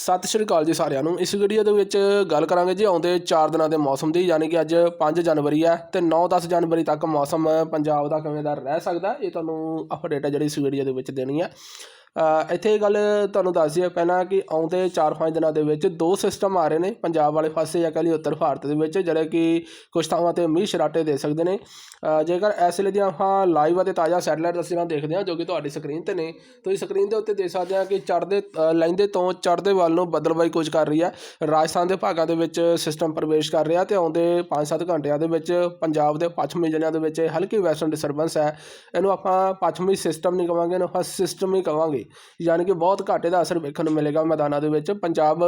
ਸਤਿ ਸ਼੍ਰੀ ਅਕਾਲ ਜੀ ਸਾਰਿਆਂ ਨੂੰ। ਇਸ ਵੀਡੀਓ ਦੇ ਵਿੱਚ ਗੱਲ ਕਰਾਂਗੇ ਜੀ ਆਉਂਦੇ 4 ਦਿਨਾਂ ਦੇ ਮੌਸਮ ਦੀ, ਯਾਨੀ ਕਿ ਅੱਜ 5 ਜਨਵਰੀ ਹੈ ਤੇ 9-10 ਜਨਵਰੀ ਤੱਕ ਮੌਸਮ ਪੰਜਾਬ ਦਾ ਕਿਵੇਂ ਦਾ ਰਹਿ ਸਕਦਾ, ਇਹ ਤੁਹਾਨੂੰ ਅਪਡੇਟ ਹੈ ਜਿਹੜੀ ਇਸ ਵੀਡੀਓ ਦੇ ਵਿੱਚ ਦੇਣੀ ਹੈ। ਇੱਥੇ ਇਹ ਗੱਲ ਤੁਹਾਨੂੰ ਦੱਸ ਦਈਏ ਪਹਿਲਾਂ ਕਿ ਆਉਂਦੇ 4-5 ਦਿਨਾਂ ਦੇ ਵਿੱਚ ਦੋ ਸਿਸਟਮ ਆ ਰਹੇ ਨੇ ਪੰਜਾਬ ਵਾਲੇ ਪਾਸੇ ਜਾਂ ਕਹ ਲਈ ਉੱਤਰ ਭਾਰਤ ਦੇ ਵਿੱਚ ਜਿਹੜੇ ਕਿ ਕੁਝ ਥਾਵਾਂ ਤੇ ਮੀਂਹ ਸ਼ਰਾਟੇ ਦੇ ਸਕਦੇ ਨੇ। ਜੇਕਰ ਇਸ ਵੇਲੇ ਦੀਆਂ ਆਪਾਂ ਲਾਈਵ ਅਤੇ ਤਾਜ਼ਾ ਸੈਟਲਾਈਟ ਤਸਵੀਰਾਂ ਦੇਖਦੇ ਹਾਂ ਜੋ ਕਿ ਤੁਹਾਡੀ ਸਕਰੀਨ ਤੇ ਨੇ ਤੁਸੀਂ ਸਕਰੀਨ ਦੇ ਉੱਤੇ ਦੇਖ ਸਕਦੇ ਹਾਂ ਕਿ ਚੜ੍ਹਦੇ ਅ, ਲਹਿੰਦੇ ਤੋਂ ਚੜ੍ਹਦੇ ਵੱਲ ਨੂੰ ਬਦਲਵਾਈ ਕੁਝ ਕਰ ਰਹੀ ਹੈ। ਰਾਜਸਥਾਨ ਦੇ ਭਾਗਾਂ ਦੇ ਵਿੱਚ ਸਿਸਟਮ ਪ੍ਰਵੇਸ਼ ਕਰ ਰਿਹਾ ਤੇ ਆਉਂਦੇ 5-7 ਘੰਟਿਆਂ ਦੇ ਵਿੱਚ ਪੰਜਾਬ ਦੇ ਪੱਛਮੀ ਜ਼ਿਲ੍ਹਿਆਂ ਦੇ ਵਿੱਚ ਹਲਕੀ ਵੈਸਟਰਨ ਡਿਸਟਰਬੈਂਸ ਹੈ। ਇਹਨੂੰ ਆਪਾਂ ਪੱਛਮੀ ਸਿਸਟਮ ਨਹੀਂ ਕਵਾਂਗੇ ਇਹਨੂੰ ਆਪਾਂ ਸਿਸਟਮ ਹੀ ਕਵਾਂਗੇ। ਯਾਨੀ ਕਿ ਬਹੁਤ ਘਾਟੇ ਦਾ ਅਸਰ ਵੇਖਣ ਨੂੰ ਮਿਲੇਗਾ ਮੈਦਾਨਾਂ ਦੇ ਵਿੱਚ। ਪੰਜਾਬ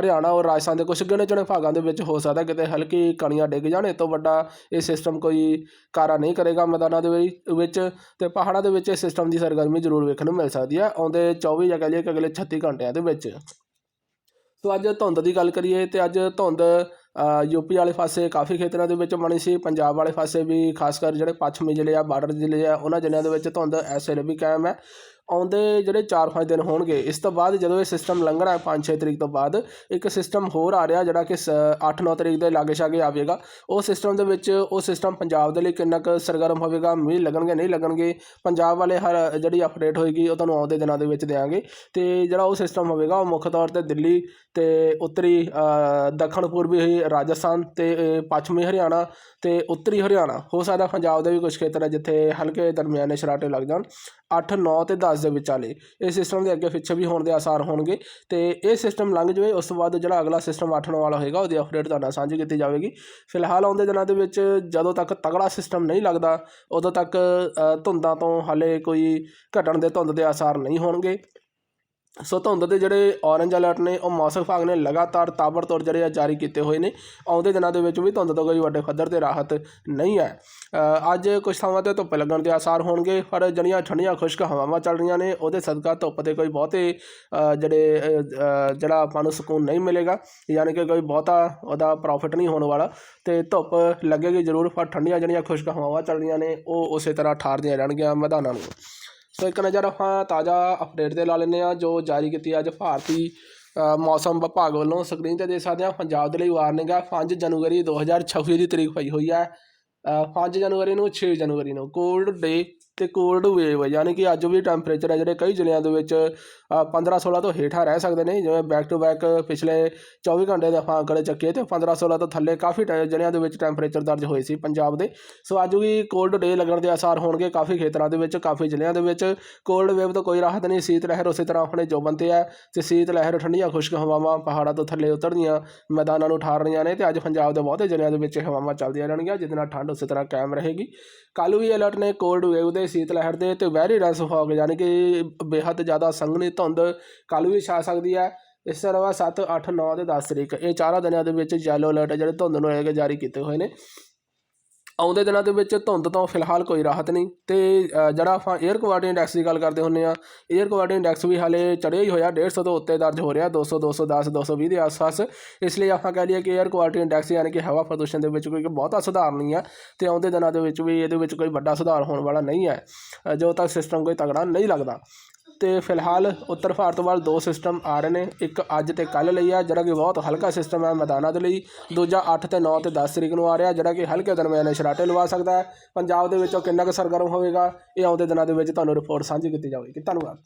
ਹਰਿਆਣਾ ਔਰ ਰਾਜਸਥਾਨ ਦੇ ਕੁਝ ਗਿਣੇ ਚੁਣੇ ਭਾਗਾਂ ਦੇ ਵਿੱਚ ਹੋ ਸਕਦਾ ਕਿਤੇ ਹਲਕੀ ਕਣੀਆਂ ਡਿੱਗ ਜਾਣ ਇਹ ਤੋਂ ਵੱਡਾ ਇਹ ਸਿਸਟਮ ਕੋਈ ਕਾਰਾ ਨਹੀਂ ਕਰੇਗਾ ਮੈਦਾਨਾਂ ਦੇ ਵਿੱਚ- ਵਿੱਚ ਤੇ ਪਹਾੜਾਂ ਦੇ ਵਿੱਚ ਇਹ ਸਿਸਟਮ ਦੀ ਸਰਗਰਮੀ ਜ਼ਰੂਰ ਵੇਖਣ ਨੂੰ ਮਿਲ ਸਕਦੀ ਹੈ ਆਉਂਦੇ 24 ਜਾਂ ਕਹਿ ਲਈਏ ਕਿ ਅਗਲੇ 36 ਘੰਟਿਆਂ ਦੇ ਵਿੱਚ। ਸੋ ਅੱਜ ਧੁੰਦ ਦੀ ਗੱਲ ਕਰੀਏ ਤੇ ਅੱਜ ਧੁੰਦ ਅ, ਯੂਪੀ ਵਾਲੇ ਪਾਸੇ ਕਾਫੀ ਖੇਤਰਾਂ ਦੇ ਵਿੱਚ ਬਣੀ ਸੀ। ਪੰਜਾਬ ਵਾਲੇ ਪਾਸੇ ਵੀ ਖਾਸ ਕਰ ਜਿਹੜੇ ਪੱਛਮੀ ਜ਼ਿਲ੍ਹੇ ਆ ਬਾਰਡਰ ਜ਼ਿਲ੍ਹੇ ਆ ਉਹਨਾਂ ਜ਼ਿਲ੍ਹਿਆਂ ਦੇ ਵਿੱਚ ਧੁੰਦ ਇਸ ਵੇਲੇ ਵੀ ਕਾਇਮ ਹੈ। ਆਉਂਦੇ ਜਿਹੜੇ 4-5 ਦਿਨ ਹੋਣਗੇ, ਇਸ ਤੋਂ ਬਾਅਦ ਜਦੋਂ ਇਹ ਸਿਸਟਮ ਲੰਘਣਾ ਹੈ 5-6 ਤਰੀਕ ਤੋਂ ਬਾਅਦ, ਇੱਕ ਸਿਸਟਮ ਹੋਰ ਆ ਰਿਹਾ ਜਿਹੜਾ ਕਿ 8-9 ਤਰੀਕ ਦੇ ਲਾਗੇ ਛਾਗੇ ਆਵੇਗਾ। ਉਹ ਸਿਸਟਮ ਦੇ ਵਿੱਚ ਉਹ ਸਿਸਟਮ ਪੰਜਾਬ ਦੇ ਲਈ ਕਿੰਨਾ ਕੁ ਸਰਗਰਮ ਹੋਵੇਗਾ, ਮੀਂਹ ਲੱਗਣਗੇ, ਨਹੀਂ ਲੱਗਣਗੇ, ਪੰਜਾਬ ਵਾਲੇ ਹਰ ਜਿਹੜੀ ਅਪਡੇਟ ਹੋਏਗੀ, ਉਹ ਤੁਹਾਨੂੰ ਆਉਂਦੇ ਦਿਨਾਂ ਦੇ ਵਿੱਚ ਦੇਵਾਂਗੇ ਤੇ ਜਿਹੜਾ ਉਹ ਸਿਸਟਮ ਹੋਵੇਗਾ, ਉਹ ਮੁੱਖ ਤੌਰ ਤੇ ਦਿੱਲੀ ਤੇ ਉੱਤਰੀ ਦੱਖਣ ਪੂਰਬੀ ਰਾਜਸਥਾਨ ਤੇ ਪੱਛਮੀ ਹਰਿਆਣਾ ਤੇ ਉੱਤਰੀ ਹਰਿਆਣਾ। ਹੋ ਸਕਦਾ ਪੰਜਾਬ ਦੇ ਵੀ ਕੁਝ ਖੇਤਰ ਹੈ ਜਿੱਥੇ ਹਲਕੇ ਦਰਮਿਆਨੇ ਸ਼ਰਾਟੇ ਲੱਗ ਜਾਣ। 8 9 ਤੇ 10 ਦੇ ਵਿਚਾਲੇ ਇਹ ਸਿਸਟਮ ਦੇ ਅੱਗੇ ਪਿੱਛੇ ਵੀ ਹੋਣ ਦੇ ਆਸਾਰ ਹੋਣਗੇ ਤੇ ਇਹ ਸਿਸਟਮ ਲੰਘ ਜਾਵੇ, ਉਸ ਤੋਂ ਬਾਅਦ ਜਿਹੜਾ ਅਗਲਾ ਸਿਸਟਮ 8 9 ਵਾਲਾ ਹੋਏਗਾ, ਉਹਦੀ ਅਪਡੇਟ ਤੁਹਾਡਾ ਸਾਂਝੀ ਕੀਤੀ ਜਾਵੇਗੀ। ਫਿਲਹਾਲ ਆਉਂਦੇ ਦਿਨਾਂ ਦੇ ਵਿੱਚ ਜਦੋਂ ਤੱਕ ਤਗੜਾ ਸਿਸਟਮ ਨਹੀਂ ਲੱਗਦਾ, ਉਦੋਂ ਤੱਕ ਧੁੰਦਾਂ ਤੋਂ ਹਾਲੇ ਕੋਈ ਘਟਣ ਦੇ ਧੁੰਦ ਦੇ ਆਸਾਰ ਨਹੀਂ ਹੋਣਗੇ। ਸੋ ਧੁੰਦ ਦੇ ਜਿਹੜੇ ਔਰੰਜ ਅਲਰਟ ਨੇ, ਉਹ ਮੌਸਮ ਵਿਭਾਗ ਨੇ ਲਗਾਤਾਰ ਤਾਬੜਤੋੜ ਜਿਹੜੇ ਆ ਜਾਰੀ ਕੀਤੇ ਹੋਏ ਨੇ। ਆਉਂਦੇ ਦਿਨਾਂ ਦੇ ਵਿੱਚ ਵੀ ਧੁੰਦ ਤੋਂ ਕੋਈ ਵੱਡੇ ਪੱਧਰ ਤੇ ਰਾਹਤ ਨਹੀਂ ਹੈ। ਅੱਜ ਕੁਝ ਥਾਵਾਂ ਤੇ ਧੁੱਪ ਲੱਗਣ ਦੇ ਆਸਾਰ ਹੋਣਗੇ, ਪਰ ਜਿਹੜੀਆਂ ਠੰਡੀਆਂ ਖੁਸ਼ਕ ਹਵਾਵਾਂ ਚੱਲ ਰਹੀਆਂ ਨੇ। ਉਹਦੇ ਸਦਕਾ ਧੁੱਪ 'ਤੇ ਕੋਈ ਬਹੁਤੇ ਜਿਹੜੇ ਜਿਹੜਾ ਆਪਾਂ ਨੂੰ ਸਕੂਨ ਨਹੀਂ ਮਿਲੇਗਾ, ਯਾਨੀ ਕਿ ਕੋਈ ਬਹੁਤਾ ਉਹਦਾ ਪ੍ਰੋਫਿਟ ਨਹੀਂ ਹੋਣ ਵਾਲਾ। ਤੇ ਧੁੱਪ ਲੱਗੇਗੀ ਜ਼ਰੂਰ, ਪਰ ਠੰਡੀਆਂ ਜਿਹੜੀਆਂ ਖੁਸ਼ਕ ਹਵਾਵਾਂ ਚੱਲ ਰਹੀਆਂ ਨੇ। ਉਹ ਉਸੇ ਤਰ੍ਹਾਂ ਠਾਰਦੀਆਂ ਰਹਿਣਗੀਆਂ ਮੈਦਾਨਾਂ ਨੂੰ। ਸੋ ਇੱਕ ਨਜ਼ਰ ਆਪਾਂ ਤਾਜ਼ਾ ਅਪਡੇਟ ਤੇ ਲਾ ਲੈਂਦੇ ਆ ਜੋ ਜਾਰੀ ਕੀਤੀ ਅੱਜ ਭਾਰਤੀ ਮੌਸਮ ਵਿਭਾਗ ਵੱਲੋਂ ਸਕਰੀਨ ਤੇ ਦੇਖ ਸਕਦੇ ਆ ਪੰਜਾਬ ਦੇ ਲਈ ਵਾਰਨਿੰਗ ਹੈ 5 ਜਨਵਰੀ 2026 ਦੀ ਤਰੀਕ ਪਈ ਹੋਈ ਹੈ। ਅ, 5 ਜਨਵਰੀ ਨੂੰ 6 ਜਨਵਰੀ ਨੂੰ ਕੋਲਡ ਡੇ ਤੇ ਕੋਲਡ ਵੇਵ ਯਾਨੀ ਕਿ ਅੱਜ ਵੀ ਟੈਂਪਰੇਚਰ ਹੈ ਜਿਹੜੇ ਕਈ ਜ਼ਿਲ੍ਹਿਆਂ ਦੇ ਵਿੱਚ 15 16 ਤੋਂ ਹੇਠਾਂ ਰਹਿ ਸਕਦੇ ਨੇ, ਜਿਵੇਂ ਬੈਕ ਟੂ ਬੈਕ ਪਿਛਲੇ 24 ਘੰਟੇ ਦੇ ਆਪਾਂ ਅੰਕੜੇ ਚੱਕੇ ਤੇ 15 16 ਤੋਂ ਥੱਲੇ ਕਾਫੀ ਟੈ- ਜ਼ਿਲ੍ਹਿਆਂ ਦੇ ਵਿੱਚ ਟੈਂਪਰੇਚਰ ਦਰਜ ਹੋਏ ਸੀ ਪੰਜਾਬ ਦੇ। ਸੋ ਅੱਜ ਵੀ ਕੋਲਡ ਡੇ ਲੱਗਣ ਦੇ ਆਸਾਰ ਹੋਣਗੇ ਕਾਫੀ ਖੇਤਰਾਂ ਦੇ ਵਿੱਚ, ਕਾਫੀ ਜ਼ਿਲ੍ਹਿਆਂ ਦੇ ਵਿੱਚ। ਕੋਲਡ ਵੇਵ ਤੋਂ ਕੋਈ ਰਾਹਤ ਨਹੀਂ, ਸੀਤ ਲਹਿਰ ਉਸੇ ਤਰ੍ਹਾਂ ਆਪਣੇ ਜੋਬਨ ਤੇ ਹੈ ਤੇ ਸੀਤ ਲਹਿਰ ਠੰਡੀਆਂ ਖੁਸ਼ਕ ਹਵਾਵਾਂ ਪਹਾੜਾਂ ਤੋਂ ਥੱਲੇ ਉਤਰਦੀਆਂ ਮੈਦਾਨਾਂ ਨੂੰ ਠਾਰ ਰਹੀਆਂ ਨੇ ਤੇ ਅੱਜ ਪੰਜਾਬ ਦੇ ਬਹੁਤੇ ਜ਼ਿਲ੍ਹਿਆਂ ਦੇ ਵਿੱਚ ਹਵਾਵਾਂ ਚੱਲਦੀਆਂ ਰਹਿਣਗੀਆਂ, ਜਿਹਦੇ ਨਾਲ ਠੰਡ ਉਸੇ ਤਰ੍ਹਾਂ ਕਾਇਮ ਰਹੇਗੀ। ਕੱਲ੍ਹ ਵੀ ਅਲਰਟ ਨੇ ਕੋਲਡ ਵੇਵ ਦੇ ਸੀਤ ਲਹਿਰ ਦੇ ਤੇ ਵੈਰੀ ਡੈਂਸ ਫੌਗ ਯਾਨੀ ਕਿ ਬੇਹੱਦ ਜ਼ਿਆਦਾ ਸੰਘਣੀ ਧੁੰਦ ਕੱਲ੍ਹ ਵੀ ਛਾ ਸਕਦੀ ਹੈ। ਇਸ ਤੋਂ ਇਲਾਵਾ 7 8 9 ਤੇ 10 ਤਰੀਕ, ਇਹ ਚਾਰਾਂ ਦਿਨਾਂ ਦੇ ਵਿੱਚ ਯੈਲੋ ਅਲਰਟ ਜਿਹੜੇ ਧੁੰਦ ਨੂੰ ਲੈ ਕੇ ਜਾਰੀ ਕੀਤੇ ਹੋਏ ਨੇ। ਆਉਂਦੇ ਦਿਨਾਂ ਦੇ ਵਿੱਚ ਧੁੰਦ ਤੋਂ ਫਿਲਹਾਲ ਕੋਈ ਰਾਹਤ ਨਹੀਂ ਤੇ ਜਿਹੜਾ ਆਪਾਂ 에ਅਰ ਕੁਆਲਿਟੀ ਇੰਡੈਕਸ ਦੀ ਗੱਲ ਕਰਦੇ ਹੁੰਨੇ ਆ 에ਅਰ ਕੁਆਲਿਟੀ ਇੰਡੈਕਸ ਵੀ ਹਾਲੇ ਚੜਿਆ ਹੀ ਹੋਇਆ 150 ਤੋਂ ਉੱਤੇ ਦਰਜ ਹੋ ਰਿਹਾ 200 210 220 ਦੇ ਆਸ-ਪਾਸ। ਇਸ ਲਈ ਆਪਾਂ ਕਹਿ ਲਈਏ ਕਿ 에ਅਰ ਕੁਆਲਿਟੀ ਇੰਡੈਕਸ ਯਾਨੀ ਕਿ ਹਵਾ ਪ੍ਰਦੂਸ਼ਣ ਦੇ ਵਿੱਚ ਕੋਈ ਬਹੁਤਾ ਸੁਧਾਰ ਨਹੀਂ ਆ ਤੇ ਆਉਂਦੇ ਦਿਨਾਂ ਦੇ ਵਿੱਚ ਵੀ ਇਹਦੇ ਵਿੱਚ ਕੋਈ ਵੱਡਾ ਸੁਧਾਰ ਹੋਣ ਵਾਲਾ ਨਹੀਂ ਹੈ ਜੋ ਤੱਕ ਸਿਸਟਮ ਕੋਈ ਤਗੜਾ ਨਹੀਂ ਲੱਗਦਾ। ਤੇ ਫਿਲਹਾਲ ਉੱਤਰ ਭਾਰਤ ਵੱਲ ਦੋ ਸਿਸਟਮ ਆ ਰਹੇ ਨੇ। ਇੱਕ ਅੱਜ ਤੇ ਕੱਲ ਲਈ ਆ, ਜਿਹੜਾ ਕਿ ਬਹੁਤ ਹਲਕਾ ਸਿਸਟਮ ਹੈ ਮੈਦਾਨਾਂ ਦੇ ਲਈ। ਦੂਜਾ 8 ਤੇ 9 ਤੇ 10 ਤਰੀਕ ਨੂੰ ਆ ਰਿਹਾ, ਜਿਹੜਾ ਕਿ ਹਲਕੇ ਦਰਮਿਆਨੇ ਸ਼ਰਾਟੇ ਲਵਾ ਸਕਦਾ ਹੈ। ਪੰਜਾਬ ਦੇ ਵਿੱਚੋਂ ਕਿੰਨਾ ਕੁ ਸਰਗਰਮ ਹੋਵੇਗਾ, ਇਹ ਆਉਂਦੇ ਦਿਨਾਂ ਦੇ ਵਿੱਚ ਤੁਹਾਨੂੰ ਰਿਪੋਰਟ ਸਾਂਝੀ ਕੀਤੀ ਜਾਵੇਗੀ। ਧੰਨਵਾਦ।